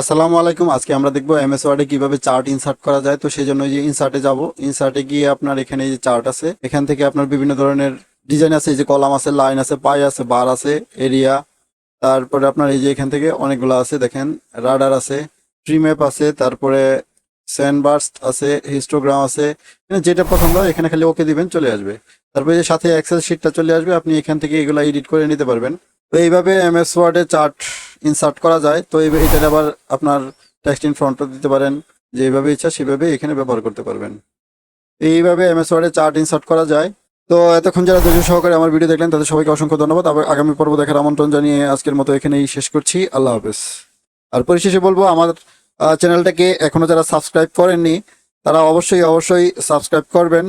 আসসালামু আলাইকুম। আজকে আমরা দেখব এমএস ওয়ার্ডে কীভাবে চার্ট ইনসার্ট করা যায়। তো সেই জন্য যে ইনসার্টে যাব। ইনসার্টে গিয়ে আপনার এখানে যে চার্ট আছে, এখান থেকে আপনার বিভিন্ন ধরনের ডিজাইন আছে। এই যে কলাম আছে, লাইন আছে, পাই আছে, বার আছে, এরিয়া। তারপরে আপনার এই যে এখান থেকে অনেকগুলো আছে, দেখেন, রাডার আছে, ট্রি ম্যাপ আছে, তারপরে স্যান্ডবার্স আছে, হিস্টোগ্রাম আছে। যেটা পছন্দ হয়, এখানে খালি ওকে দিবেন, চলে আসবে। তারপরে যে সাথে এক্সেল শিটটা চলে আসবে, আপনি এখান থেকে এগুলো এডিট করে নিতে পারবেন। তো এইভাবে এমএস ওয়ার্ডে চার্ট ইনসার্ট করা যায়, তো এটার আবার আপনার টেক্সট ইন ফ্রন্টও দিতে পারেন যেভাবে ইচ্ছা সেভাবে এখানে ব্যবহার করতে পারবেন। এইভাবে এমএস ওয়ার্ডে চার্ট ইনসার্ট করা যায়। তো এতক্ষণ যারা ধৈর্য সহকারে আমার ভিডিও দেখলেন, তাদের সবাইকে অসংখ্য ধন্যবাদ। আবার আগামী পর্ব দেখার আমন্ত্রণ জানিয়ে আজকের মতো এখানেই শেষ করছি। আল্লাহ হাফেজ। আর পরিশেষে বলব, আমার চ্যানেলটাকে এখনও যারা সাবস্ক্রাইব করেননি, তারা অবশ্যই অবশ্যই সাবস্ক্রাইব করবেন।